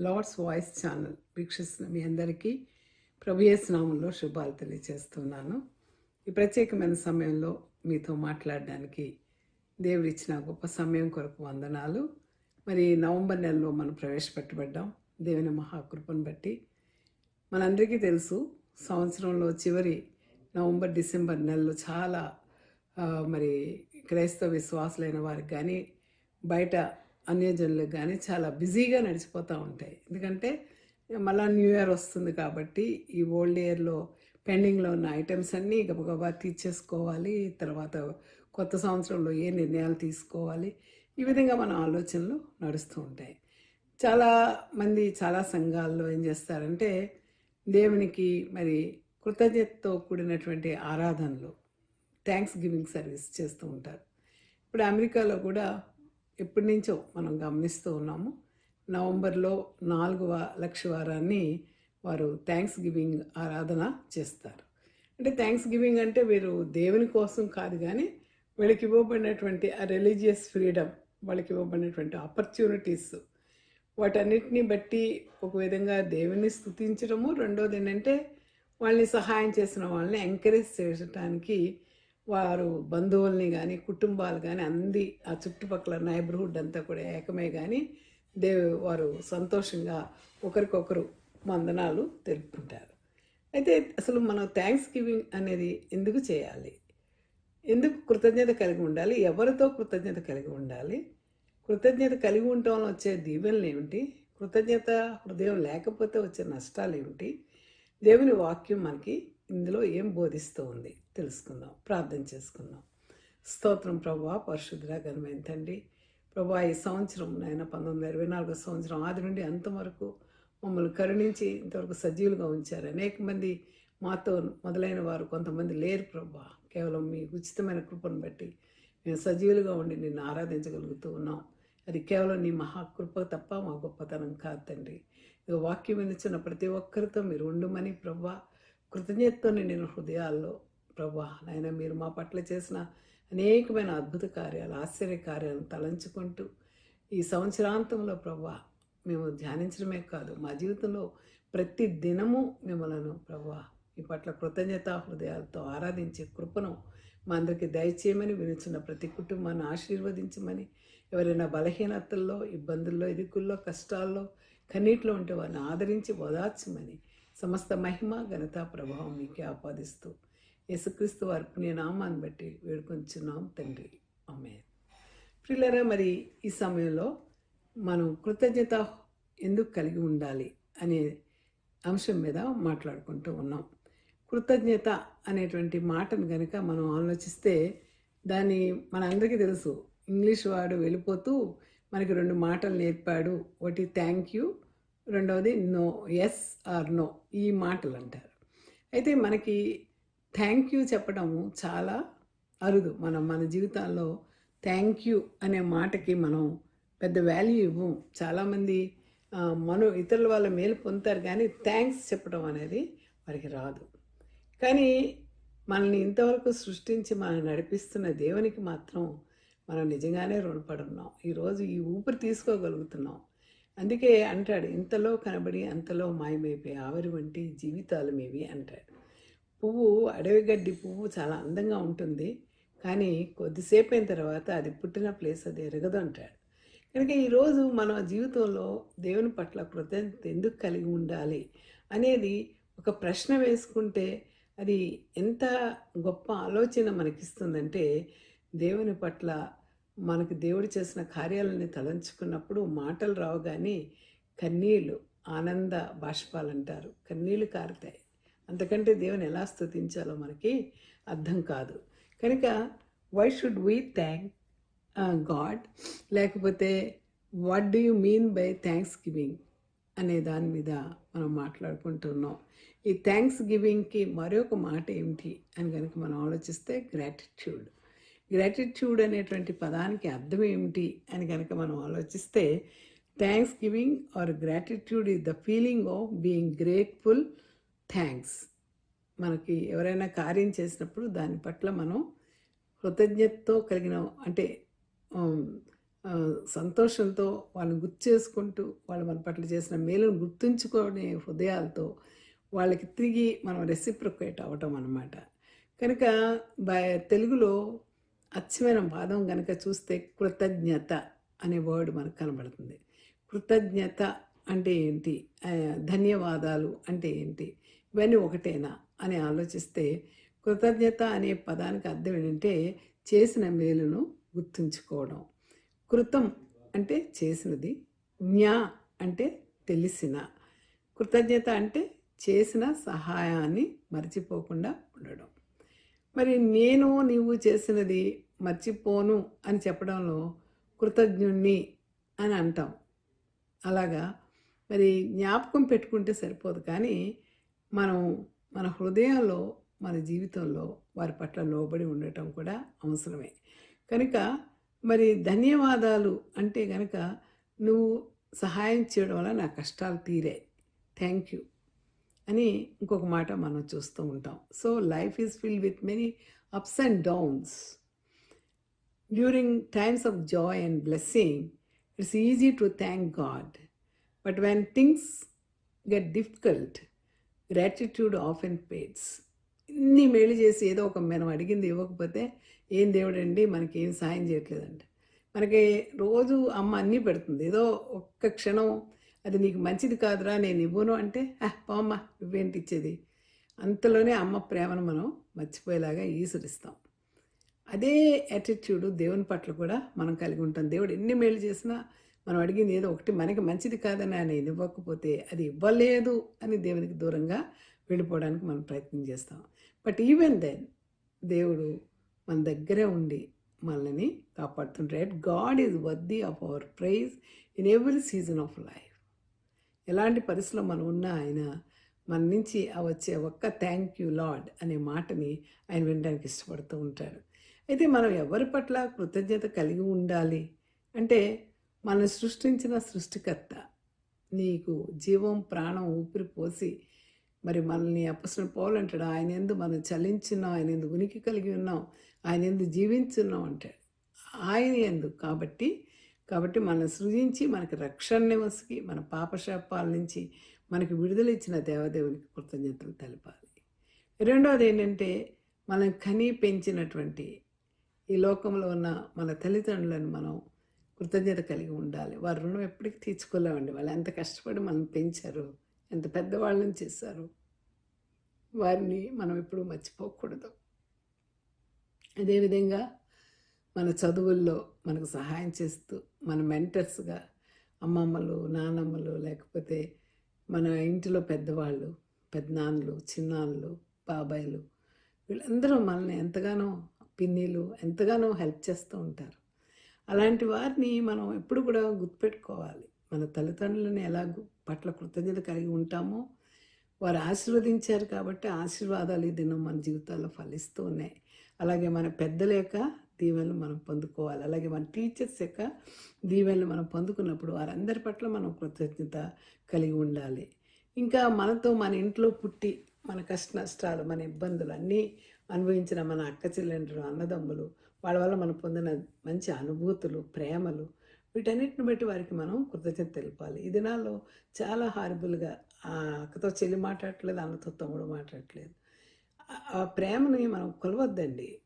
Lord's voice channel వీక్షిస్తున్న మీ అందరికీ ప్రభుయస్నామంలో శుభాలు తెలియజేస్తున్నాను. ఈ ప్రత్యేకమైన సమయంలో మీతో మాట్లాడడానికి దేవుడు ఇచ్చిన గొప్ప సమయం కొరకు వందనాలు. మరి నవంబర్ నెలలో మనం ప్రవేశపెట్టబడ్డాం. దేవుని మహాకృపను బట్టి మనందరికీ తెలుసు సంవత్సరంలో చివరి నవంబర్ డిసెంబర్ నెలలో చాలా మరి క్రైస్తవ విశ్వాసులైన వారికి కానీ బయట అన్యజనులకు కానీ చాలా బిజీగా నడిచిపోతూ ఉంటాయి. ఎందుకంటే మళ్ళా న్యూ ఇయర్ వస్తుంది కాబట్టి ఈ ఓల్డ్ ఇయర్లో పెండింగ్లో ఉన్న ఐటమ్స్ అన్నీ గబగబా తీర్చేసుకోవాలి. తర్వాత కొత్త సంవత్సరంలో ఏ నిర్ణయాలు తీసుకోవాలి. ఈ విధంగా మన ఆలోచనలు నడుస్తూ ఉంటాయి. చాలా మంది చాలా సంఘాల్లో ఏం చేస్తారంటే దేవునికి మరి కృతజ్ఞతతో కూడినటువంటి ఆరాధనలు థ్యాంక్స్ గివింగ్ సర్వీస్ చేస్తూ ఉంటారు. ఇప్పుడు అమెరికాలో కూడా ఎప్పటి నుంచో మనం గమనిస్తూ ఉన్నాము. నవంబర్లో నాలుగవ లక్ష వారాన్ని వారు థ్యాంక్స్ గివింగ్ ఆరాధన చేస్తారు. అంటే థ్యాంక్స్ గివింగ్ అంటే వీరు దేవుని కోసం కాదు కానీ వీళ్ళకి ఇవ్వబడినటువంటి ఆ రిలీజియస్ ఫ్రీడమ్ వాళ్ళకి ఇవ్వబడినటువంటి ఆపర్చునిటీస్ వాటన్నిటిని బట్టి ఒక విధంగా దేవుని స్థుతించడము. రెండోది ఏంటంటే వాళ్ళని సహాయం చేసిన వాళ్ళని ఎంకరేజ్ చేయడానికి వారు బంధువుల్ని కానీ కుటుంబాలు కానీ అంది ఆ చుట్టుపక్కల నైబర్హుడ్ అంతా కూడా ఏకమే కానీ దేవు వారు సంతోషంగా ఒకరికొకరు వందనాలు తెలుపుకుంటారు. అయితే అసలు మనం థ్యాంక్స్ గివింగ్ అనేది ఎందుకు చేయాలి? ఎందుకు కృతజ్ఞత కలిగి ఉండాలి? ఎవరితో కృతజ్ఞత కలిగి ఉండాలి? కృతజ్ఞత కలిగి ఉండటంలో వచ్చే దీవెనలు ఏమిటి? కృతజ్ఞత హృదయం లేకపోతే వచ్చే నష్టాలు ఏమిటి? దేవుని వాక్యం మనకి ఇందులో ఏం బోధిస్తూ ఉంది తెలుసుకుందాం. ప్రార్థన చేసుకుందాం. స్తోత్రం ప్రభా పరిశుద్ధుల ఘనమైన తండ్రి. ప్రభా ఈ సంవత్సరం నాయన పంతొమ్మిది వందల ఇరవై నాలుగో సంవత్సరం ఆది నుండి అంతవరకు మమ్మల్ని కరుణించి ఇంతవరకు సజీవులుగా ఉంచారు. అనేక మంది మాతో మొదలైన వారు కొంతమంది లేరు ప్రభా కేవలం మీ ఉచితమైన కృపను బట్టి మేము సజీవులుగా ఉండి నిన్ను ఆరాధించగలుగుతూ ఉన్నాం. అది కేవలం నీ మహాకృప తప్ప మా గొప్పతనం కాదు తండ్రి. ఇక వాక్యం వినిచిన ప్రతి ఒక్కరితో మీరు ఉండుమని ప్రభా కృతజ్ఞతతోని నేను హృదయాల్లో ప్రభా నాయన మీరు మా పట్ల చేసిన అనేకమైన అద్భుత కార్యాలు ఆశ్చర్య కార్యాలను తలంచుకుంటూ ఈ సంవత్సరాంతంలో ప్రభా మేము ధ్యానించడమే కాదు మా జీవితంలో ప్రతి దినము మిమ్మలను ప్రభా మీ పట్ల కృతజ్ఞత హృదయాలతో ఆరాధించే కృపను మా అందరికీ దయచేయమని వినిచిన ప్రతి కుటుంబాన్ని ఆశీర్వదించమని ఎవరైనా బలహీనతల్లో ఇబ్బందుల్లో ఇరుకుల్లో కష్టాల్లో కన్నీటిలో ఉంటే వారిని ఆదరించి ఓదార్చమని సమస్త మహిమ ఘనత ప్రభావం మీకే ఆపాదిస్తూ యేసుక్రీస్తు వారి పుణ్య నామాన్ని బట్టి వేడుకొంచున్నాం తండ్రి. అమ్మే ప్రిల్లరా మరి ఈ సమయంలో మనం కృతజ్ఞత ఎందుకు కలిగి ఉండాలి అనే అంశం మీద మాట్లాడుకుంటూ ఉన్నాం. కృతజ్ఞత అనేటువంటి మాటను కనుక మనం ఆలోచిస్తే దాన్ని మనందరికీ తెలుసు. ఇంగ్లీష్ వాడు వెళ్ళిపోతూ మనకి రెండు మాటలు నేర్పాడు. ఒకటి థ్యాంక్ యూ. రెండవది నో ఎస్ ఆర్ నో ఈ మాటలు అంటారు అయితే మనకి థ్యాంక్ యూ చెప్పడము చాలా అరుదు. మనం మన జీవితాల్లో థ్యాంక్ యూ అనే మాటకి మనం పెద్ద వాల్యూ ఇవ్వం చాలామంది మనం ఇతరుల వాళ్ళ మేలు పొందుతారు కానీ థ్యాంక్స్ చెప్పడం అనేది వారికి రాదు. కానీ మనల్ని ఇంతవరకు సృష్టించి మనం నడిపిస్తున్న దేవునికి మాత్రం మనం నిజంగానే రుణపడి ఉన్నాం. ఈరోజు ఈ ఊపిరి తీసుకోగలుగుతున్నాం. అందుకే అంటాడు ఇంతలో కనబడి అంతలో మాయమైపోయి ఆవిరి వంటి జీవితాలు మీవి అంటాడు. పువ్వు అడవి గడ్డి పువ్వు చాలా అందంగా ఉంటుంది కానీ కొద్దిసేపు అయిన తర్వాత అది పుట్టిన ప్లేస్ అది ఎరగదు అంటాడు. కనుక ఈరోజు మన జీవితంలో దేవుని పట్ల కృతజ్ఞత ఎందుకు కలిగి ఉండాలి అనేది ఒక ప్రశ్న వేసుకుంటే అది ఎంత గొప్ప ఆలోచన మనకిస్తుందంటే దేవుని పట్ల మనకు దేవుడు చేసిన కార్యాలని తలంచుకున్నప్పుడు మాటలు రావు కానీ కన్నీళ్ళు ఆనంద బాష్పాలు అంటారు కన్నీళ్ళు కారుతాయి. అంతకంటే దేవుని ఎలా స్తుతించాలో మనకి అర్థం కాదు. కనుక why should we thank God లేకపోతే what do you mean by thanksgiving అనే దాని మీద మనం మాట్లాడుకుంటున్నాం. ఈ థ్యాంక్స్ గివింగ్కి మరొక మాట ఏమిటి అని కనుక మనం ఆలోచిస్తే గ్రాటిట్యూడ్ గ్రాటిట్యూడ్ అనేటువంటి పదానికి అర్థం ఏమిటి అని కనుక మనం ఆలోచిస్తే thanksgiving or gratitude is the feeling of being grateful thanks మనకి ఎవరైనా కార్యం చేసినప్పుడు దాని పట్ల మనం కృతజ్ఞతతో కలిగిన అంటే సంతోషంతో వాళ్ళని గుర్తు చేసుకుంటూ వాళ్ళు మన పట్ల చేసిన మేలును గుర్తుంచుకునే హృదయాలతో వాళ్ళకి తిరిగి మనం రెసిప్రొకేట్ అవ్వటం అనమాట కనుక బై తెలుగులో అచ్చమైన పాదం కనుక చూస్తే కృతజ్ఞత అనే వర్డ్ మనకు కనబడుతుంది. కృతజ్ఞత అంటే ఏంటి? ధన్యవాదాలు అంటే ఏంటి? ఇవన్నీ ఒకటేనా అని ఆలోచిస్తే కృతజ్ఞత అనే పదానికి అర్థం ఏంటంటే చేసిన మేలును గుర్తుంచుకోవడం. కృతం అంటే చేసినది జ్ఞా అంటే తెలిసిన. కృతజ్ఞత అంటే చేసిన సహాయాన్ని మర్చిపోకుండా ఉండడం. మరి నేను నీవు చేసినది మర్చిపోను అని చెప్పడంలో కృతజ్ఞుణ్ణి అని అంటాం. అలాగా మరి జ్ఞాపకం పెట్టుకుంటే సరిపోదు కానీ మనం మన హృదయంలో మన జీవితంలో వారి పట్ల లోబడి ఉండటం కూడా అవసరమే. కనుక మరి ధన్యవాదాలు అంటే కనుక నువ్వు సహాయం చేయడం వల్ల నా కష్టాలు తీరాయి. Thank you. అని ఇంకొక మాట మనం చూస్తూ ఉంటాం. So life is fill with many ups and downs. During times of joy and blessing it's easy to thank God. But when things get difficult gratitude of and పేడ్స్ ఇన్ని మేలు చేసి ఏదో ఒక మనం అడిగింది ఇవ్వకపోతే ఏం దేవుడండి మనకి ఏం సాయం చేయట్లేదండి. మనకి రోజు అమ్మ అన్నీ పెడుతుంది. ఏదో ఒక్క క్షణం అది నీకు మంచిది కాదురా నేను ఇవ్వను అంటే "ఆహ్, పోమ్మ నువ్వేంటి ఇచ్చేది? అంతలోనే అమ్మ ప్రేమను మనం మర్చిపోయేలాగా ఈసురిస్తాం. అదే యాటిట్యూడ్ దేవుని పట్ల కూడా మనం కలిగి ఉంటాం. దేవుడు ఎన్ని మేలు చేసినా మనం అడిగింది ఏదో ఒకటి మనకి మంచిది కాదని ఆయన ఇవ్వకపోతే అది ఇవ్వలేదు అని దేవునికి దూరంగా వెళ్ళిపోవడానికి మనం ప్రయత్నం చేస్తాం. బట్ ఈవెన్ దెన్ దేవుడు మన దగ్గరే ఉండి మనల్ని కాపాడుతుంటాడు. God is worthy of our praise in every season of life ఎలాంటి పరిస్థితిలో మనం ఉన్నా ఆయన మన నుంచి ఆ వచ్చే ఒక్క థ్యాంక్ యూ లాడ్ అనే మాటని ఆయన వినడానికి ఇష్టపడుతూ ఉంటాడు. అయితే మనం ఎవరి పట్ల కృతజ్ఞత కలిగి ఉండాలి? అంటే మనం సృష్టించిన సృష్టికర్త నీకు జీవం ప్రాణం ఊపిరి పోసి మరి మనల్ని అపసరం పోవాలంటాడు ఆయన ఎందు మనం చలించున్నాం ఆయన ఎందు ఉనికి కలిగి ఉన్నాం ఆయన ఎందు జీవించున్నాం అంటాడు. ఆయన ఎందు కాబట్టి కాబట్టి మనం సృజించి మనకి రక్షణ వసికి మన పాపశాపాల నుంచి మనకి విడుదల ఇచ్చిన దేవదేవునికి కృతజ్ఞతలు తెలపాలి. రెండవది ఏంటంటే మనం కని పెంచినటువంటి ఈ లోకంలో ఉన్న మన తల్లిదండ్రులను మనం కృతజ్ఞత కలిగి ఉండాలి. వారి రుణం ఎప్పటికీ తీర్చుకోలేమండి. వాళ్ళు ఎంత కష్టపడి మనం పెంచారు ఎంత పెద్దవాళ్ళని చేశారు వారిని మనం ఎప్పుడూ మర్చిపోకూడదు. అదేవిధంగా మన చదువుల్లో మనకు సహాయం చేస్తూ మన మెంటర్స్గా అమ్మమ్మలు నానమ్మలు లేకపోతే మన ఇంటిలో పెద్దవాళ్ళు పెద్దనాన్నలు చిన్నాన్నలు బాబాయిలు వీళ్ళందరూ మనల్ని ఎంతగానో పిన్నిలు ఎంతగానో హెల్ప్ చేస్తూ ఉంటారు. అలాంటి వారిని మనం ఎప్పుడు కూడా గుర్తుపెట్టుకోవాలి. మన తల్లిదండ్రులను ఎలా గు- పట్ల కృతజ్ఞత కలిగి ఉంటామో వారు ఆశీర్వదించారు కాబట్టి ఆశీర్వాదాలు ఈ దినం మన జీవితాల్లో ఫలిస్తూ ఉన్నాయి. అలాగే మన పెద్దల యొక్క దీవెనలు మనం పొందుకోవాలి. అలాగే మన టీచర్స్ యొక్క దీవెనలు మనం పొందుకున్నప్పుడు వారందరి పట్ల మనం కృతజ్ఞత కలిగి ఉండాలి. ఇంకా మనతో మన ఇంట్లో పుట్టి మన కష్ట నష్టాలు మన ఇబ్బందులు అన్నీ అనుభవించిన మన అక్క చెల్లెండ్రులు అన్నదమ్ములు వాళ్ళ వల్ల మనం పొందిన మంచి అనుభూతులు ప్రేమలు వీటన్నిటిని బట్టి వారికి మనం కృతజ్ఞత తెలిపాలి. ఈ దినాల్లో చాలా హారిబుల్గా ఆ అక్కతో చెల్లి మాట్లాడట్లేదు అన్నతో తమ్ముడు మాట్లాడట్లేదు. ఆ- ఆ ప్రేమని మనం కొలవద్దండి.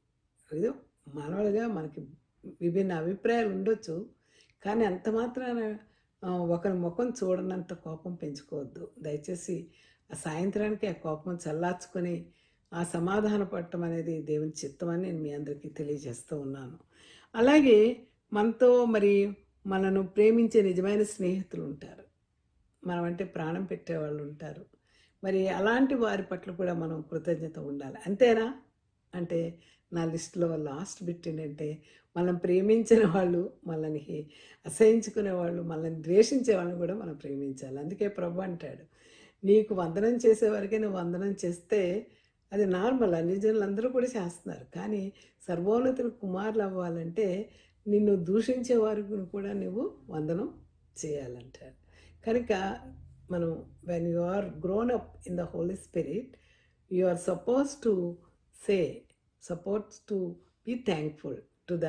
ఏదో మానవులుగా మనకి విభిన్న అభిప్రాయాలు ఉండొచ్చు కానీ అంత మాత్రాన ఒకరి ముఖం చూడనంత కోపం పెంచుకోవద్దు. దయచేసి ఆ సాయంత్రానికి ఆ కోపం చల్లార్చుకొని ఆ సమాధాన పడటం అనేది దేవుని చిత్తం అని నేను మీ అందరికీ తెలియజేస్తూ ఉన్నాను. అలాగే మనతో మరి మనను ప్రేమించే నిజమైన స్నేహితులు ఉంటారు. మనం అంటే ప్రాణం పెట్టేవాళ్ళు ఉంటారు. మరి అలాంటి వారి పట్ల కూడా మనం కృతజ్ఞత ఉండాలి. అంతేనా? అంటే నా లిస్టులో లాస్ట్ బిట్ ఏంటంటే మనం ప్రేమించిన వాళ్ళు మనల్ని అసహించుకునే వాళ్ళు మనల్ని ద్వేషించే వాళ్ళని కూడా మనం ప్రేమించాలి. అందుకే ప్రభు అంటాడు నీకు వందనం చేసేవారికే నువ్వు వందనం చేస్తే అది నార్మల్ అన్ని జనులు అందరూ కూడా చేస్తున్నారు. కానీ సర్వోన్నతులు కుమారులు అవ్వాలంటే నిన్ను దూషించే వారికి కూడా నువ్వు వందనం చేయాలంటారు కనుక మనం when you are grown up in the Holy Spirit you are suppose to say supports to be thankful to the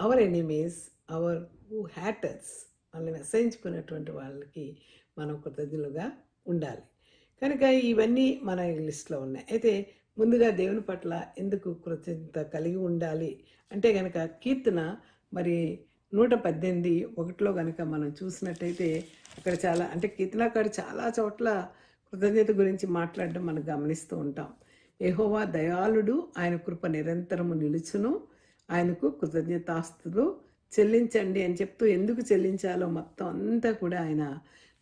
our enemies our who haters వాళ్ళని అసహించుకున్నటువంటి వాళ్ళకి మనం కృతజ్ఞులుగా ఉండాలి. కనుక ఇవన్నీ మన లిస్ట్లో ఉన్నాయి. అయితే ముందుగా దేవుని పట్ల ఎందుకు కృతజ్ఞత కలిగి ఉండాలి? అంటే కనుక కీర్తన మరి నూట పద్దెనిమిది ఒకటిలో కనుక మనం చూసినట్టయితే అక్కడ చాలా అంటే కీర్తనకాడు చాలా చోట్ల కృతజ్ఞత గురించి మాట్లాడడం మనం గమనిస్తూ ఉంటాం. ఎహోవా దయాళుడు ఆయన కృప నిరంతరము నిలుచును ఆయనకు కృతజ్ఞతాస్తులు చెల్లించండి అని చెప్తూ ఎందుకు చెల్లించాలో మొత్తం అంతా కూడా ఆయన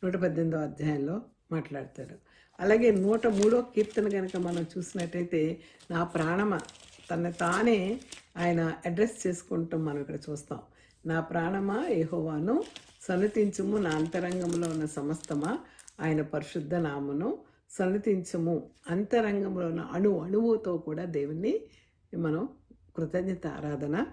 నూట పద్దెనిమిదో అధ్యాయంలో మాట్లాడతాడు. అలాగే నూట మూడో కీర్తన కనుక మనం చూసినట్టయితే నా ప్రాణమ తన తానే ఆయన అడ్రస్ చేసుకుంటాం మనం ఇక్కడ చూస్తాం. నా ప్రాణమా ఏహోవాను సనుతించుము నా అంతరంగంలో ఉన్న సమస్తమా ఆయన పరిశుద్ధ నామును సన్నతించము అంతరంగంలో ఉన్న అణు అణువుతో కూడా దేవుణ్ణి మనం కృతజ్ఞత ఆరాధన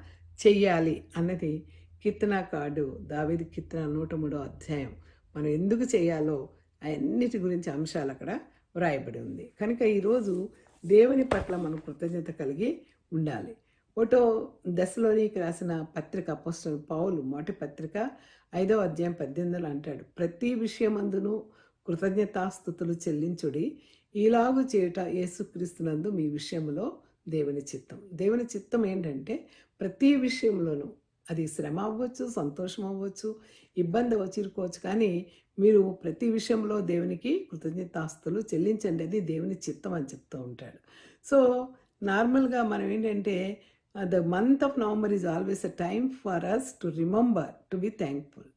చెయ్యాలి అన్నది కీర్తనాకాడు దావిది కీర్తన నూట మూడో అధ్యాయం. మనం ఎందుకు చేయాలో అన్నిటి గురించి అంశాలు అక్కడ వ్రాయబడి ఉంది. కనుక ఈరోజు దేవుని పట్ల మనం కృతజ్ఞత కలిగి ఉండాలి. ఒకటో దశలోనికి రాసిన పత్రిక అపోస్తలు పౌలు మొదటి పత్రిక ఐదో అధ్యాయం పద్దెనిమిదిలో అంటాడు ప్రతి విషయమందును కృతజ్ఞతాస్థుతులు చెల్లించుడి. ఈలాగు చేయుట యేసుక్రీస్తునందు మీ విషయంలో దేవుని చిత్తం. దేవుని చిత్తం ఏంటంటే ప్రతి విషయంలోనూ అది శ్రమ అవ్వచ్చు సంతోషం అవ్వచ్చు ఇబ్బంది అవ్వచ్చు ఇరుకోవచ్చు కానీ మీరు ప్రతి విషయంలో దేవునికి కృతజ్ఞతాస్తులు చెల్లించండి. అది దేవుని చిత్తం అని చెప్తూ ఉంటాడు. సో నార్మల్గా మనం ఏంటంటే the month of November is always a time for us to remember to be thankful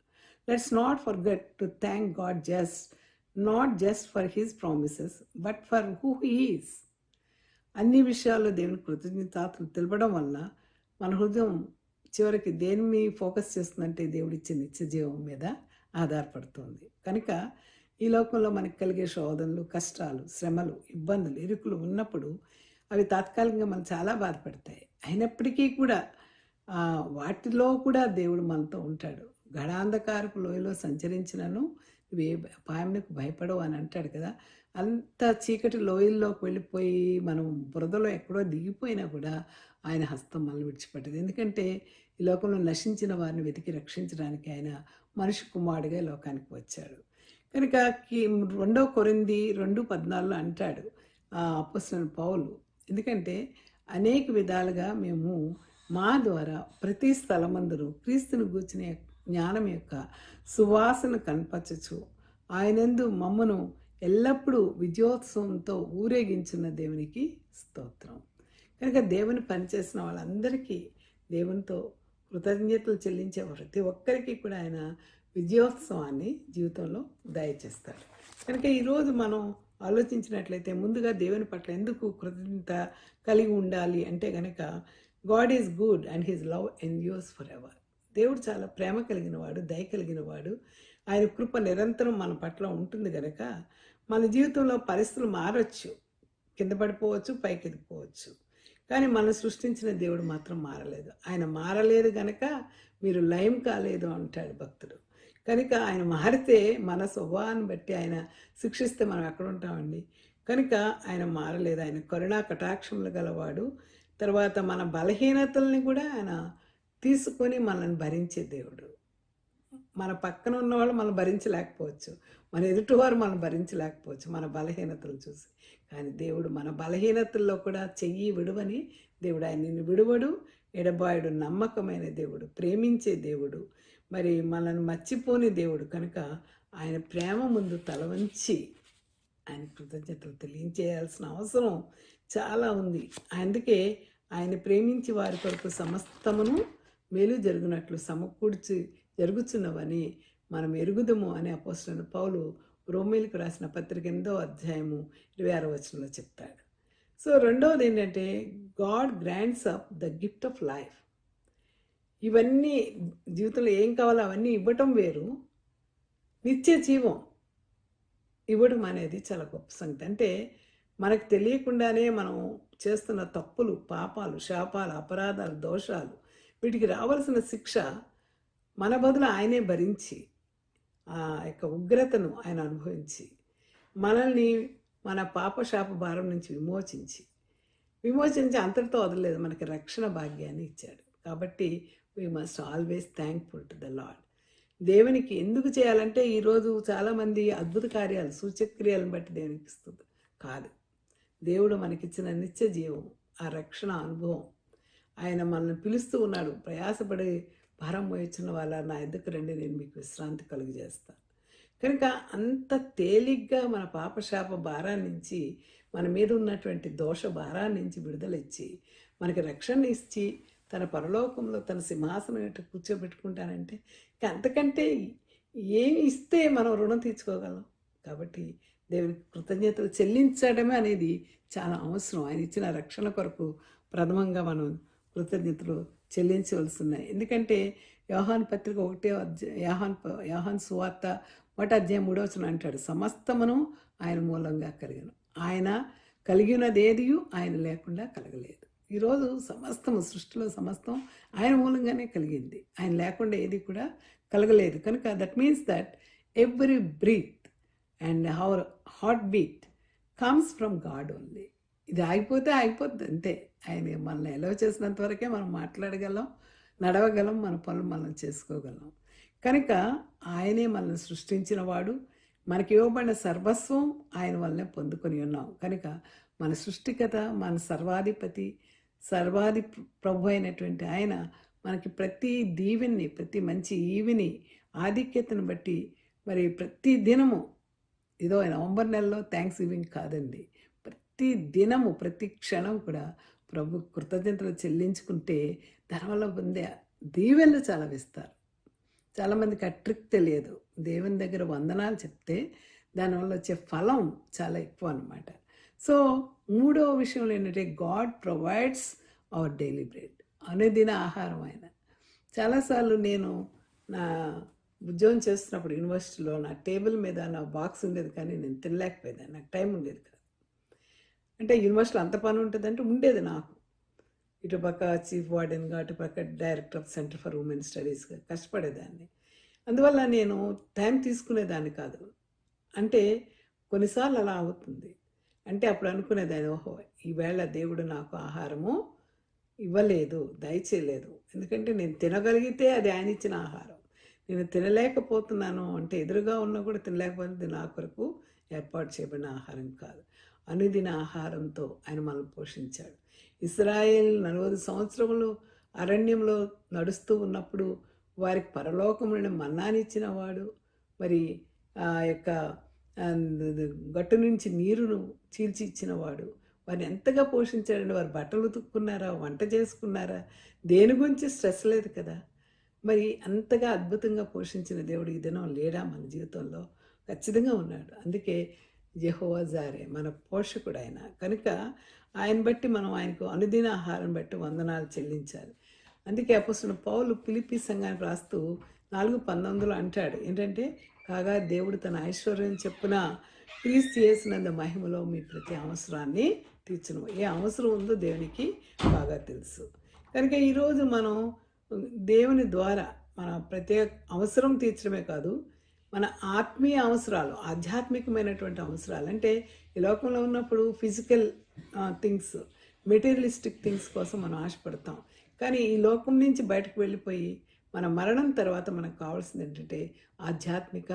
let's not forget to thank God just not just for his promises but for who he's అన్ని విషయాల్లో దేవుని కృతజ్ఞతాతులు తెలపడం వల్ల మన హృదయం చివరికి దేని మీద ఫోకస్ చేస్తుందంటే దేవుడిచ్చే నిత్య జీవం మీద ఆధారపడుతుంది. కనుక ఈ లోకంలో మనకు కలిగే శోధనలు కష్టాలు శ్రమలు ఇబ్బందులు ఇరుకులు ఉన్నప్పుడు అవి తాత్కాలికంగా మనం చాలా బాధపడతాయి. అయినప్పటికీ కూడా వాటిలో కూడా దేవుడు మనతో ఉంటాడు. గడాంధకారపు లోయలో సంచరించినను నువ్వు భయపడవు అని అంటాడు కదా. అంత చీకటి లోయల్లోకి వెళ్ళిపోయి మనం బురదలో ఎక్కడో దిగిపోయినా కూడా ఆయన హస్తం మనల్ని విడిచిపెట్టదు. ఎందుకంటే ఈ లోకంలో నశించిన వారిని వెతికి రక్షించడానికి ఆయన మనిషి కుమారుడిగా ఈ లోకానికి వచ్చాడు. కనుక రెండో కొరింది రెండు పద్నాలుగులో అంటాడు ఆ పౌలు. ఎందుకంటే అనేక విధాలుగా మేము మా ద్వారా ప్రతి స్థలమందరూ క్రీస్తుని గూర్చిన జ్ఞానం యొక్క సువాసన కనపరచచ్చు. ఆయనందు మమ్మను ఎల్లప్పుడూ విజయోత్సవంతో ఊరేగించిన దేవునికి స్తోత్రం. కనుక దేవుని పనిచేసిన వాళ్ళందరికీ దేవునితో కృతజ్ఞతలు చెల్లించే ప్రతి ఒక్కరికి కూడా ఆయన విజయోత్సవాన్ని జీవితంలో దయచేస్తారు. కనుక ఈరోజు మనం ఆలోచించినట్లయితే ముందుగా దేవుని పట్ల ఎందుకు కృతజ్ఞత కలిగి ఉండాలి అంటే కనుక God is good and his love endures forever. దేవుడు చాలా ప్రేమ కలిగిన వాడు దయ కలిగిన వాడు ఆయన కృప నిరంతరం మన పట్ల ఉంటుంది కనుక మన జీవితంలో పరిస్థితులు మారచ్చు. కింద పడిపోవచ్చు పైకి ఎదిగిపోవచ్చు. కానీ మనం సృష్టించిన దేవుడు మాత్రం మారలేదు. ఆయన మారలేదు గనక మీరు లయం కాలేదు అంటాడు భక్తుడు. కనుక ఆయన మారితే మన స్వభావాన్ని బట్టి ఆయన శిక్షిస్తే మనం ఎక్కడ ఉంటామండి? కనుక ఆయన మారలేదు. ఆయన కరుణా కటాక్షములు గలవాడు. తర్వాత మన బలహీనతల్ని కూడా ఆయన తీసుకొని మనల్ని భరించే దేవుడు. మన పక్కన ఉన్నవాళ్ళు మనం భరించలేకపోవచ్చు. మన ఎదుటివారు మనం భరించలేకపోవచ్చు మన బలహీనతలు చూసి. కానీ దేవుడు మన బలహీనతల్లో కూడా చెయ్యి విడువని దేవుడు ఆయన నిన్ను విడువడు. ఎడబాయుడు నమ్మకమైన దేవుడు ప్రేమించే దేవుడు. మరి మనల్ని మర్చిపోని దేవుడు కనుక ఆయన ప్రేమ ముందు తల వంచి ఆయన కృతజ్ఞతలు తెలియచేయాల్సిన అవసరం చాలా ఉంది. అందుకే ఆయన ప్రేమించి వారి కొరకు సమస్తమును మేలు జరుగునట్లు సమకూర్చి జరుగుతున్నవని మనం ఎరుగుదము అనే అపోస్తున్న పౌలు రోమేలకు రాసిన పత్రిక ఎనిమిదో అధ్యాయము ఇరవై ఆరో వచనంలో చెప్తాడు. సో రెండవది ఏంటంటే God grants up the gift of life. ఇవన్నీ జీవితంలో ఏం కావాలో అవన్నీ ఇవ్వటం వేరు నిత్య జీవం ఇవ్వడం అనేది చాలా గొప్ప సంగతి. అంటే మనకు తెలియకుండానే మనం చేస్తున్న తప్పులు పాపాలు శాపాలు అపరాధాలు దోషాలు వీటికి రావాల్సిన శిక్ష మన బదులు ఆయనే భరించి ఆ యొక్క ఉగ్రతను ఆయన అనుభవించి మనల్ని మన పాపశాప భారం నుంచి విమోచించి విమోచించి అంతటితో వదలలేదు. మనకి రక్షణ భాగ్యాన్ని ఇచ్చాడు. కాబట్టి we must always thankful to the Lord దేవునికి ఎందుకు చేయాలంటే ఈరోజు చాలామంది అద్భుత కార్యాలు సూచక్రియలను బట్టి దేవునికి ఇస్తుంది. కాదు. దేవుడు మనకిచ్చిన నిత్య జీవం ఆ రక్షణ అనుభవం ఆయన మనల్ని పిలుస్తూ ఉన్నాడు. ప్రయాసపడి భారం మోయించిన వాళ్ళ నా ఎందుకు రండి నేను మీకు విశ్రాంతి కలుగజేస్తాను కనుక అంత తేలిగ్గా మన పాపశాప భారాన్ని నుంచి మన మీద ఉన్నటువంటి దోష భారాన్ని నుంచి మనకి రక్షణ ఇచ్చి తన పరలోకంలో తన సింహాసనం ఎట్టు కూర్చోబెట్టుకుంటానంటే అంతకంటే ఏమి ఇస్తే మనం రుణం తీర్చుకోగలం. కాబట్టి దేవునికి కృతజ్ఞతలు చెల్లించడమే అనేది చాలా అవసరం. ఆయన ఇచ్చిన రక్షణ కొరకు ప్రథమంగా మనం కృతజ్ఞతలు చెల్లించవలసి ఉన్నాయి ఎందుకంటే యోహాన్ పత్రిక ఒకటే అధ్యాయ యోహాన్ ప- యోహాన్ సువార్త ఒకటి అధ్యాయం మూడవచనం అంటాడు. సమస్తమును ఆయన మూలంగా కలిగను. ఆయన కలిగినది ఏది ఆయన లేకుండా కలగలేదు. ఈరోజు సమస్తము సృష్టిలో సమస్తం ఆయన మూలంగానే కలిగింది. ఆయన లేకుండా ఏది కూడా కలగలేదు. కనుక that means that every breath and our heartbeat comes from God only ఇది ఆగిపోతే ఆగిపోద్ది అంతే. ఆయన మనల్ని ఎలవ చేసినంత వరకే మనం మాట్లాడగలం నడవగలం మన పనులు మనం చేసుకోగలం. కనుక ఆయనే మనల్ని సృష్టించిన వాడు. మనకి ఇవ్వబడిన సర్వస్వం ఆయన వల్లనే పొందుకొని ఉన్నాం. కనుక మన సృష్టికత మన సర్వాధిపతి సర్వాధి ప్రభు అయినటువంటి ఆయన మనకి ప్రతి దీవిని ప్రతి మంచి ఈవిని ఆధిక్యతను బట్టి మరి ప్రతి దినము ఇదో నవంబర్ నెలలో థ్యాంక్స్ గివింగ్ కాదండి. ప్రతి దినము ప్రతి క్షణం కూడా ప్రభు కృతజ్ఞతలు చెల్లించుకుంటే దానివల్ల పొందే దీవెనలు చాలా విస్తారు. చాలామందికి ఆ ట్రిక్ తెలియదు. దేవుని దగ్గర వందనాలు చెప్తే దానివల్ల వచ్చే ఫలం చాలా ఎక్కువ అనమాట సో మూడో విషయంలో ఏంటంటే God provides our daily bread. అనుదిన ఆహారం ఆయన. చాలాసార్లు నేను నా ఉద్యోగం చేస్తున్నప్పుడు యూనివర్సిటీలో నా టేబుల్ మీద నా బాక్స్ ఉండేది కానీ నేను తినలేకపోయేదాన్ని. నాకు టైం ఉండేది కాదు. అంటే యూనివర్సిటీలో అంత పని ఉంటుందంటే ఉండేది నాకు. ఇటు పక్క చీఫ్ వార్డెన్గా అటు పక్క director of centre for women స్టడీస్గా కష్టపడేదాన్ని. అందువల్ల నేను టైం తీసుకునేదాన్ని కాదు. అంటే కొన్నిసార్లు అలా అవుతుంది. అంటే అప్పుడు అనుకునేదాన్ని ఓహో ఈవేళ దేవుడు నాకు ఆహారము ఇవ్వలేదు దయచేయలేదు. ఎందుకంటే నేను తినగలిగితే అది ఆయన ఇచ్చిన ఆహారం. నేను తినలేకపోతున్నాను అంటే ఎదురుగా ఉన్నా కూడా తినలేకపోతే నా కొరకు ఏర్పాటు చేయబడిన ఆహారం కాదు. అనుదిన ఆహారంతో ఆయన మనం పోషించాడు. ఇస్రాయేల్ నలభై సంవత్సరములు అరణ్యంలో నడుస్తూ ఉన్నప్పుడు వారికి పరలోకములను మన్నానిచ్చిన వాడు మరి ఆ యొక్క గట్టు నుంచి నీరును చీల్చి ఇచ్చినవాడు. వారిని ఎంతగా పోషించాడండి? వారు బట్టలు ఉతుక్కున్నారా? వంట చేసుకున్నారా? దేని గురించి స్ట్రెస్ లేదు కదా? మరి అంతగా అద్భుతంగా పోషించిన దేవుడు ఈ దినం లేడా మన జీవితంలో? ఖచ్చితంగా ఉన్నాడు. అందుకే జెహోవాజారే మన పోషకుడు ఆయన కనుక ఆయన బట్టి మనం ఆయనకు అనుదిన ఆహారం బట్టి వందనాలు చెల్లించాలి. అందుకే అపస్తున్న పౌలు పిలిపి సంఘాన్ని రాస్తూ నాలుగు పంతొమ్మిదిలో అంటాడు ఏంటంటే కాగా దేవుడు తన ఐశ్వర్యం చెప్పున క్రీస్తు చేసినంత మహిమలో మీ ప్రతి అవసరాన్ని తీర్చును. ఏ అవసరం ఉందో దేవునికి బాగా తెలుసు. కనుక ఈరోజు మనం దేవుని ద్వారా మన ప్రత్యేక అవసరం తీర్చడమే కాదు మన ఆత్మీయ అవసరాలు ఆధ్యాత్మికమైనటువంటి అవసరాలు. అంటే ఈ లోకంలో ఉన్నప్పుడు ఫిజికల్ థింగ్స్ మెటీరియలిస్టిక్ థింగ్స్ కోసం మనం ఆశపడతాం. కానీ ఈ లోకం నుంచి బయటకు వెళ్ళిపోయి మన మరణం తర్వాత మనకు కావాల్సింది ఏంటంటే ఆధ్యాత్మిక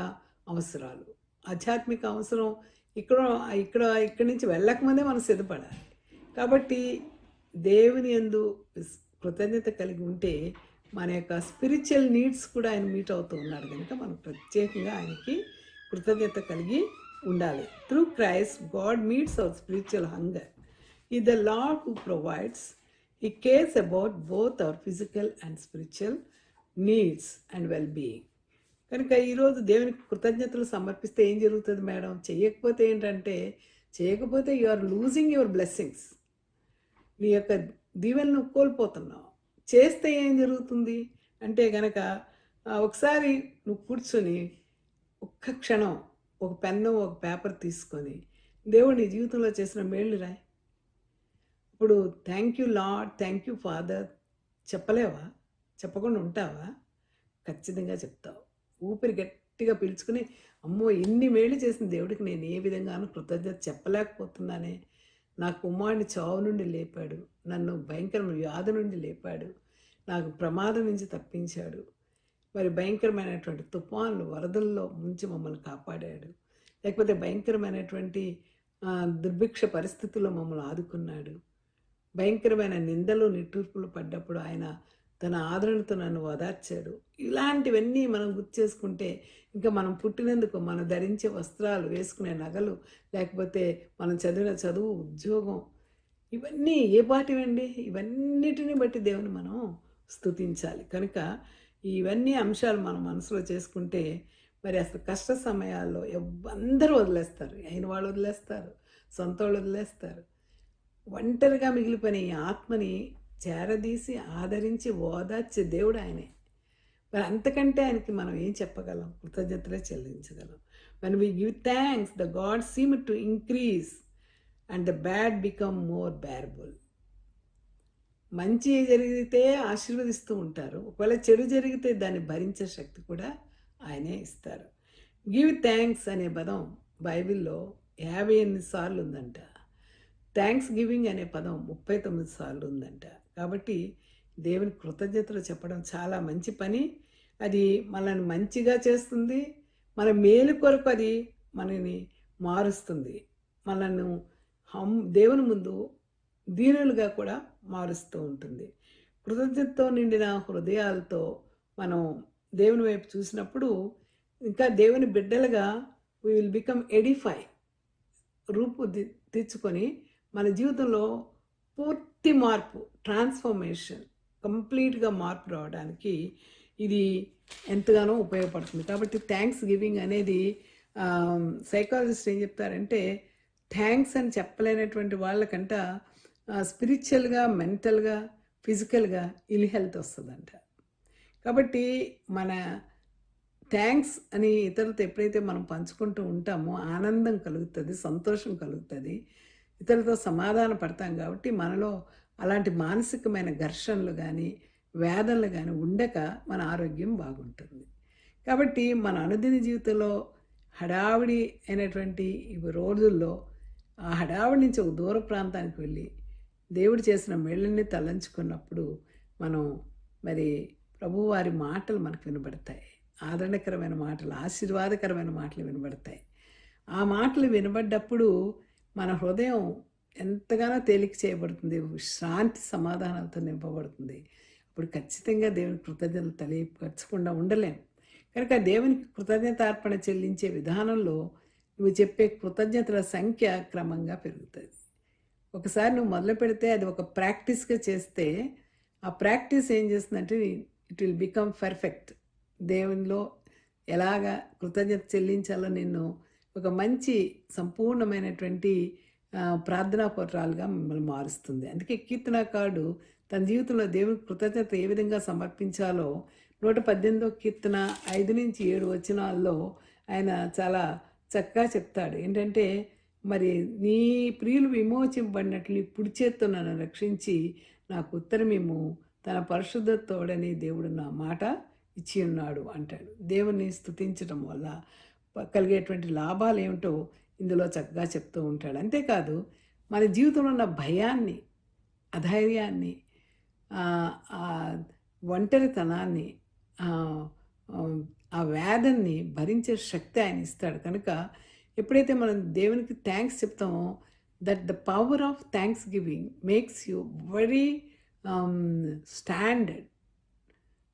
అవసరాలు. ఆధ్యాత్మిక అవసరం ఇక్కడ ఇక్కడ ఇక్కడి నుంచి వెళ్ళకముందే మనం సిద్ధపడాలి. కాబట్టి దేవుని యందు కృతజ్ఞత కలిగి ఉంటే మన యొక్క స్పిరిచువల్ నీడ్స్ కూడా ఆయన మీట్ అవుతూ ఉన్నాడు కనుక మనం ప్రత్యేకంగా ఆయనకి కృతజ్ఞత కలిగి ఉండాలి. Through Christ God meets our spiritual hunger he the Lord who provides he cares about both our physical and spiritual needs and well being కనుక ఈరోజు దేవునికి కృతజ్ఞతలు సమర్పిస్తే ఏం జరుగుతుంది మేడం? చేయకపోతే ఏంటంటే చేయకపోతే you are losing your blessings నీ యొక్క దీవెనను కోల్పోతున్నావు. చేస్తే ఏం జరుగుతుంది? అంటే గనక ఒకసారి నువ్వు కూర్చొని ఒక్క క్షణం ఒక పెన్ను ఒక పేపర్ తీసుకొని దేవుడు నీ జీవితంలో చేసిన మేళ్ళు రాయి. ఇప్పుడు thank you Lord thank you Father చెప్పలేవా? చెప్పకుండా ఉంటావా? ఖచ్చితంగా చెప్తావు. ఊపిరి గట్టిగా పీల్చుకుని అమ్మో ఎన్ని మేలు చేసిన దేవుడికి నేను ఏ విధంగానూ కృతజ్ఞత చెప్పలేకపోతున్నానే. నా కుమారుని చావు నుండి లేపాడు. నన్ను భయంకరమైన వ్యాధి నుండి లేపాడు. నాకు ప్రమాదం నుంచి తప్పించాడు. మరి భయంకరమైనటువంటి తుఫాన్లు వరదల్లో ముంచి మమ్మల్ని కాపాడాడు. లేకపోతే భయంకరమైనటువంటి దుర్భిక్ష పరిస్థితుల్లో మమ్మల్ని ఆదుకున్నాడు. భయంకరమైన నిందలు నిట్టూర్పులు పడ్డప్పుడు ఆయన తన ఆదరణతో నన్ను ఓదార్చాడు. ఇలాంటివన్నీ మనం గుర్తు చేసుకుంటే ఇంకా మనం పుట్టినందుకు మనం ధరించే వస్త్రాలు వేసుకునే నగలు లేకపోతే మనం చదివిన చదువు ఉద్యోగం ఇవన్నీ ఏ పాటివండి? ఇవన్నిటిని బట్టి దేవుని మనం స్తుతించాలి. కనుక ఇవన్నీ అంశాలు మనం మనసులో చేసుకుంటే మరి అసలు కష్ట సమయాల్లో అందరూ వదిలేస్తారు. అయిన వాళ్ళు వదిలేస్తారు. సొంత వాళ్ళు వదిలేస్తారు. ఒంటరిగా మిగిలిపోయిన ఈ ఆత్మని చేరదీసి ఆదరించి ఓదార్చే దేవుడు ఆయనే. మరి అంతకంటే ఆయనకి మనం ఏం చెప్పగలం? కృతజ్ఞతలే చెల్లించగలం. When we give thanks the god seem to increase and the bad become more bearable. మంచి జరిగితే ఆశీర్వదిస్తూ ఉంటారు. ఒకవేళ చెడు జరిగితే దాన్ని భరించే శక్తి కూడా ఆయనే ఇస్తారు. గివ్ థ్యాంక్స్ అనే పదం బైబిల్లో యాభై ఎనిమిది సార్లు ఉందంట. థ్యాంక్స్ గివింగ్ అనే పదం ముప్పై తొమ్మిది సార్లు ఉందంట. కాబట్టి దేవుని కృతజ్ఞతలు చెప్పడం చాలా మంచి పని. అది మనల్ని మంచిగా చేస్తుంది. మన మేలు కొరకు అది మనని మారుస్తుంది. మనల్ని హం దేవుని ముందు దీనులుగా కూడా మారుస్తూ ఉంటుంది. కృతజ్ఞతతో నిండిన హృదయాలతో మనం దేవుని వైపు చూసినప్పుడు ఇంకా దేవుని బిడ్డలుగా వీ విల్ బికమ్ ఎడిఫై రూపు తెచ్చుకొని మన జీవితంలో పూర్తి మార్పు ట్రాన్స్ఫర్మేషన్ కంప్లీట్గా మార్పు రావడానికి ఇది ఎంతగానో ఉపయోగపడుతుంది. కాబట్టి థ్యాంక్స్ గివింగ్ అనేది సైకాలజిస్ట్ ఏం చెప్తారంటే థ్యాంక్స్ అని చెప్పలేనటువంటి వాళ్ళకంట స్పిరిచువల్గా మెంటల్గా ఫిజికల్గా ఇల్ హెల్త్ వస్తుందంట. కాబట్టి మన థ్యాంక్స్ అని ఇతరులతో ఎప్పుడైతే మనం పంచుకుంటూ ఉంటామో ఆనందం కలుగుతుంది సంతోషం కలుగుతుంది ఇతరులతో సమాధాన పడతాం కాబట్టి మనలో అలాంటి మానసికమైన ఘర్షణలు కానీ వేదనలు కానీ ఉండక మన ఆరోగ్యం బాగుంటుంది. కాబట్టి మన అనుదిన జీవితంలో హడావిడి అయినటువంటి రోజుల్లో ఆ హడావిడి నుంచి ఒక దూర ప్రాంతానికి వెళ్ళి దేవుడు చేసిన మేళ్ళని తలంచుకున్నప్పుడు మనం మరి ప్రభువారి మాటలు మనకు వినబడతాయి. ఆదరణకరమైన మాటలు ఆశీర్వాదకరమైన మాటలు వినబడతాయి. ఆ మాటలు వినబడ్డప్పుడు మన హృదయం ఎంతగానో తేలిక చేయబడుతుంది. శాంతి సమాధానాలతో నింపబడుతుంది. అప్పుడు ఖచ్చితంగా దేవుని కృతజ్ఞతలు తెలియపరచకుండా ఉండలేం. కనుక దేవునికి కృతజ్ఞతార్పణ చెల్లించే విధానంలో నువ్వు చెప్పే కృతజ్ఞతల సంఖ్య క్రమంగా పెరుగుతుంది. ఒకసారి నువ్వు మొదలు పెడితే అది ఒక ప్రాక్టీస్గా చేస్తే ఆ ప్రాక్టీస్ ఏం చేస్తుందంటే ఇట్ విల్ బికమ్ పర్ఫెక్ట్. దేవునిలో ఎలాగా కృతజ్ఞత చెల్లించాలో నిన్ను ఒక మంచి సంపూర్ణమైనటువంటి ప్రార్థనా పత్రాలుగా మిమ్మల్ని మారుస్తుంది. అందుకే కీర్తనకారుడు తన జీవితంలో దేవుని కృతజ్ఞత ఏ విధంగా సమర్పించాలో నూట పద్దెనిమిదో కీర్తన ఐదు నుంచి ఏడు వచనాల్లో ఆయన చాలా చక్కగా చెప్తాడు. ఏంటంటే మరి నీ ప్రియులు విమోచింపబడినట్లు నీ చేత్తో నన్ను రక్షించి నాకు ఉత్తరమేమో తన పరిశుద్ధ తోడని దేవుడు నా మాట ఇచ్చి ఉన్నాడు అంటాడు. దేవుణ్ణి స్థుతించడం వల్ల కలిగేటువంటి లాభాలు ఏమిటో ఇందులో చక్కగా చెప్తూ ఉంటాడు. అంతేకాదు మన జీవితంలో ఉన్న భయాన్ని అధైర్యాన్ని ఒంటరితనాన్ని ఆ, ఆ, ఆ వేదన్ని భరించే శక్తి ఆయన ఇస్తాడు. కనుక ఎప్పుడైతే మనం దేవునికి thanks చెప్తామో that the power of thanksgiving makes you very standard.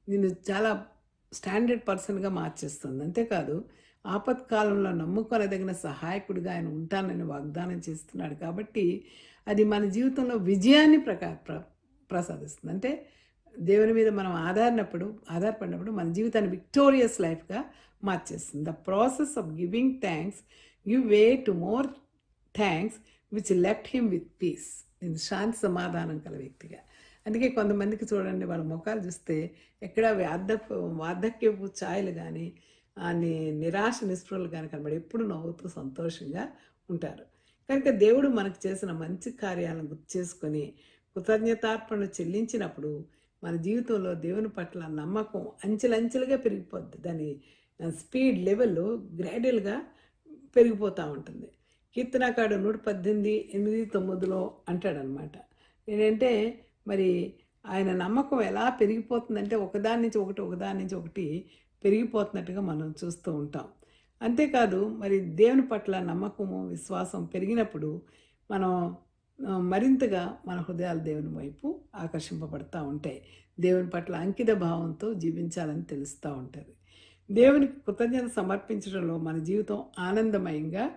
నేను చాలా స్టాండర్డ్ పర్సన్గా మార్చేస్తుంది. అంతేకాదు ఆపత్కాలంలో నమ్ముకోదగిన సహాయకుడిగా ఆయన ఉంటానని వాగ్దానం చేస్తున్నాడు కాబట్టి అది మన జీవితంలో విజయాన్ని ప్రకా ప్ర ప్రసాదిస్తుంది. అంటే దేవుని మీద మనం ఆధారినప్పుడు ఆధారపడినప్పుడు మన జీవితాన్ని విక్టోరియస్ లైఫ్గా మార్చేస్తుంది. The process of giving thanks give way to more thanks which left him with peace నేను శాంతి సమాధానం కల వ్యక్తిగా. అందుకే కొంతమందికి చూడండి వాళ్ళ ముఖాలు చూస్తే ఎక్కడ వార్ధ వార్ధక్యపు ఛాయలు కానీ నిరాశ నిస్పృహలు కానీ కనబడి ఎప్పుడు నవ్వుతూ సంతోషంగా ఉంటారు. కనుక దేవుడు మనకు చేసిన మంచి కార్యాలను గుర్తు చేసుకొని కృతజ్ఞతార్పణ చెల్లించినప్పుడు మన జీవితంలో దేవుని పట్ల నమ్మకం అంచెలంచెలుగా పెరిగిపోద్ది. దాని స్పీడ్ లెవెల్ గ్రాడ్యువల్గా పెరిగిపోతూ ఉంటుంది. కీర్తనాకాడు నూట పద్దెనిమిది ఎనిమిది తొమ్మిదిలో అంటాడనమాట. ఏంటంటే మరి ఆయన నమ్మకం ఎలా పెరిగిపోతుందంటే ఒకదాని నుంచి ఒకటి ఒకదాని నుంచి ఒకటి పెరిగిపోతున్నట్టుగా మనం చూస్తూ ఉంటాం. అంతేకాదు మరి దేవుని పట్ల నమ్మకము విశ్వాసం పెరిగినప్పుడు మనం మరింతగా మన హృదయాలు దేవుని వైపు ఆకర్షింపబడతా ఉంటాయి. దేవుని పట్ల అంకిత భావంతో జీవించాలని తెలుస్తూ ఉంటుంది. దేవునికి కృతజ్ఞత సమర్పించడంలో మన జీవితం ఆనందమయంగా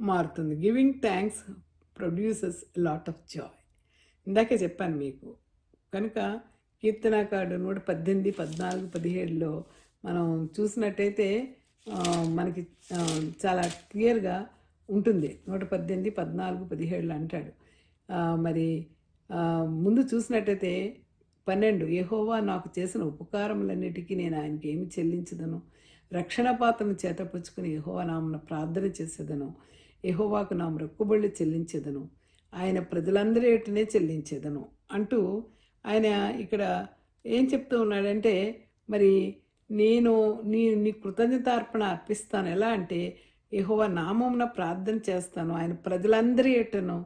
మారుతుంది. Giving thanks produces lot of joy. ఇందాకే చెప్పాను మీకు. కనుక కీర్తనాకారుడు నూట పద్దెనిమిది పద్నాలుగు పదిహేడులో మనం చూసినట్టయితే మనకి చాలా క్లియర్గా ఉంటుంది. నూట పద్దెనిమిది పద్నాలుగు పదిహేడులు అంటాడు. మరి ముందు చూసినట్టయితే పన్నెండు. యెహోవా నాకు చేసిన ఉపకారములన్నిటికీ నేను ఆయనకి ఏమి చెల్లించదను? రక్షణ పాత్రను చేతపుచ్చుకుని యెహోవా నామను ప్రార్థన చేసేదను. యెహోవాకు నా మొక్కుబళ్ళు చెల్లించేదను. ఆయన ప్రజలందరి ఎటునే చెల్లించేదను. అంటూ ఆయన ఇక్కడ ఏం చెప్తూ ఉన్నాడంటే మరి నేను నీ నీ కృతజ్ఞత అర్పణ అర్పిస్తాను. ఎలా అంటే యహోవ నామమున ప్రార్థన చేస్తాను. ఆయన ప్రజలందరి ఎటను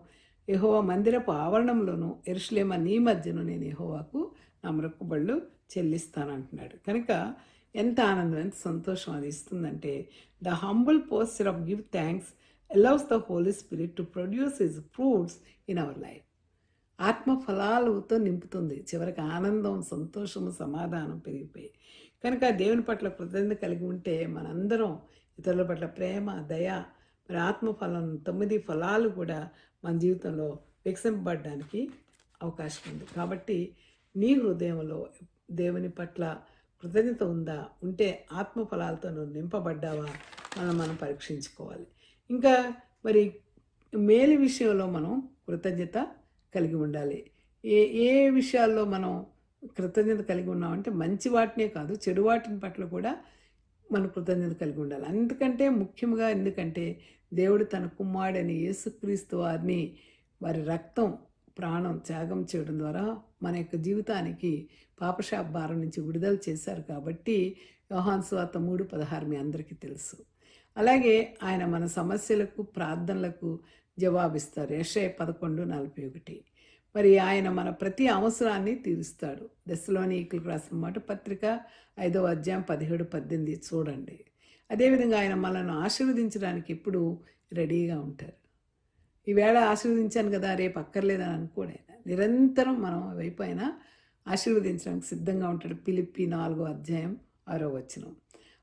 యహోవ మందిరపు ఆవరణంలోను ఎరుషులేమ నీ మధ్యను నేను యహోవాకు నా మొక్కుబళ్ళు చెల్లిస్తాను అంటున్నాడు. కనుక ఎంత ఆనందం ఎంత సంతోషం అది ఇస్తుందంటే the humble posture of give thanks allows the Holy Spirit to produce his fruits in our life ఆత్మ ఫలాలతో నింపుతుంది. చివరికి ఆనందం సంతోషము సమాధానం పెరిగిపోయి. కనుక దేవుని పట్ల కృతజ్ఞత కలిగి ఉంటే మనందరం ఇతరుల పట్ల ప్రేమ దయ మరి ఆత్మ ఫలం తొమ్మిది ఫలాలు కూడా మన జీవితంలో వికసింపబడడానికి అవకాశం ఉంది. కాబట్టి నీ హృదయంలో దేవుని పట్ల కృతజ్ఞత ఉందా? ఉంటే ఆత్మ ఫలాలతో నువ్వు నింపబడ్డావా? మనం మనం పరీక్షించుకోవాలి. ఇంకా మరి మేలు విషయంలో మనం కృతజ్ఞత కలిగి ఉండాలి. ఏ ఏ విషయాల్లో మనం కృతజ్ఞత కలిగి ఉన్నామంటే మంచి వాటినే కాదు చెడు వాటిని పట్ల కూడా మనం కృతజ్ఞత కలిగి ఉండాలి. అందుకంటే ముఖ్యంగా ఎందుకంటే దేవుడు తన కుమారుడని యేసుక్రీస్తు వారిని వారి రక్తం ప్రాణం త్యాగం చేయడం ద్వారా మన యొక్క జీవితానికి పాపశాప భారం నుంచి విడుదల చేశారు కాబట్టి యోహాన్ స్వాత మూడు పదహారు మీ అందరికీ తెలుసు. అలాగే ఆయన మన సమస్యలకు ప్రార్థనలకు జవాబిస్తారు. యషయ పదకొండు నలభై ఒకటి. మరి ఆయన మన ప్రతి అవసరాన్ని తీరుస్తాడు. దశలోనికులకు రాసిన మాట పత్రిక ఐదవ అధ్యాయం పదిహేడు పద్దెనిమిది చూడండి. అదేవిధంగా ఆయన మనల్ని ఆశీర్వదించడానికి ఎప్పుడు రెడీగా ఉంటారు. ఈవేళ ఆశీర్వదించాను కదా రేపు అక్కర్లేదని అనుకోడు ఆయన. నిరంతరం మనం వైపు ఆయన ఆశీర్వదించడానికి సిద్ధంగా ఉంటాడు. పిలిపి నాలుగో అధ్యాయం ఆరో వచనం.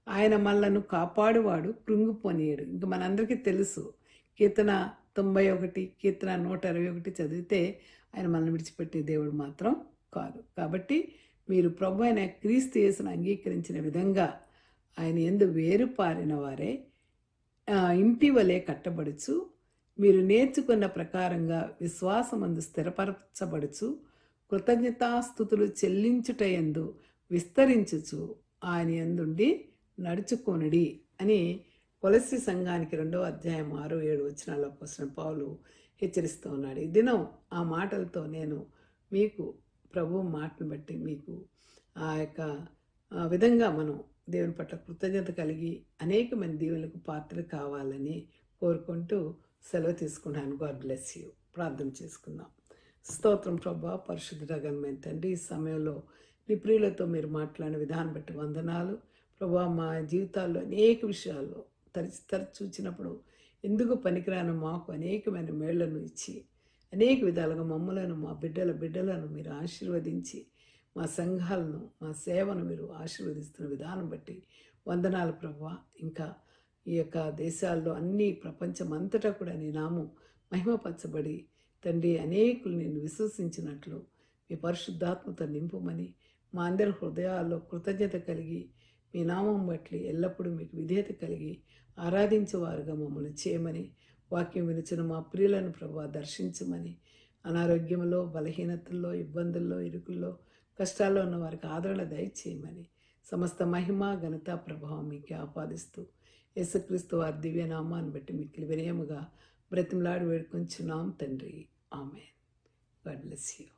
ఆయన మనలను కాపాడువాడు కృంగిపోనీయడు. ఇంకా మనందరికీ తెలుసు కీర్తన తొంభై ఒకటి కీర్తన నూట ఇరవై ఒకటి చదివితే ఆయన మనల్ని విడిచిపెట్టే దేవుడు మాత్రం కాదు. కాబట్టి మీరు ప్రభు అయిన క్రీస్తు యేసును అంగీకరించిన విధంగా ఆయన ఎందు వేరు పారిన వారే ఇంటి వలె కట్టబడుచు మీరు నేర్చుకున్న ప్రకారంగా విశ్వాసమందు స్థిరపరచబడుచు కృతజ్ఞతాస్థుతులు చెల్లించుటయందు విస్తరించుచు ఆయన ఎందుండి నడుచుకొనుడి అని కొలసి సంఘానికి రెండవ అధ్యాయం ఆరు ఏడు వచనాల్లో పోసిన పావులు హెచ్చరిస్తూ ఉన్నాడు. ఈ దినం ఆ మాటలతో నేను మీకు ప్రభు మాటను బట్టి మీకు ఆ యొక్క విధంగా మనం దేవుని పట్ల కృతజ్ఞత కలిగి అనేక మంది దేవులకు పాత్ర కావాలని కోరుకుంటూ సెలవు తీసుకున్నాను. God bless you. ప్రార్థన చేసుకుందాం. స్తోత్రం ప్రభా పరిశుద్ధ గణమైన తండ్రి ఈ సమయంలో మీ ప్రియులతో మీరు మాట్లాడిన విధానం బట్టి వందనాలు. ప్రభా మా జీవితాల్లో అనేక విషయాల్లో తరచి తరచి చూచినప్పుడు ఎందుకు పనికిరాని మాకు అనేకమైన మేళ్ళను ఇచ్చి అనేక విధాలుగా మమ్మలను మా బిడ్డల బిడ్డలను మీరు ఆశీర్వదించి మా సంఘాలను మా సేవను మీరు ఆశీర్వదిస్తున్న విధానం బట్టి వందనాలు ప్రభా. ఇంకా ఈ యొక్క దేశాల్లో అన్ని ప్రపంచమంతటా కూడా నీ నామం మహిమపరచబడి తండ్రి అనేకులు నేను విశ్వసించినట్లు మీ పరిశుద్ధాత్మత నింపుమని మా అందరి హృదయాల్లో కృతజ్ఞత కలిగి మీ నామం బట్టి ఎల్లప్పుడూ మీకు విధేయత కలిగి ఆరాధించేవారుగా మమ్మల్ని చేయమని వాక్యం వినిచిన మా ప్రియులను ప్రభా దర్శించమని అనారోగ్యంలో బలహీనతల్లో ఇబ్బందుల్లో ఇరుకుల్లో కష్టాల్లో ఉన్న వారికి ఆదరణ దయచేయమని సమస్త మహిమ ఘనత ప్రభావం మీకు ఆపాదిస్తూ యేసుక్రీస్తు వారి దివ్యనామాన్ని బట్టి మీకు వినయముగా బ్రతిమలాడి వేడుకొంచున్నాం తండ్రి. ఆమె గాడ్ బ్లెస్ యూ.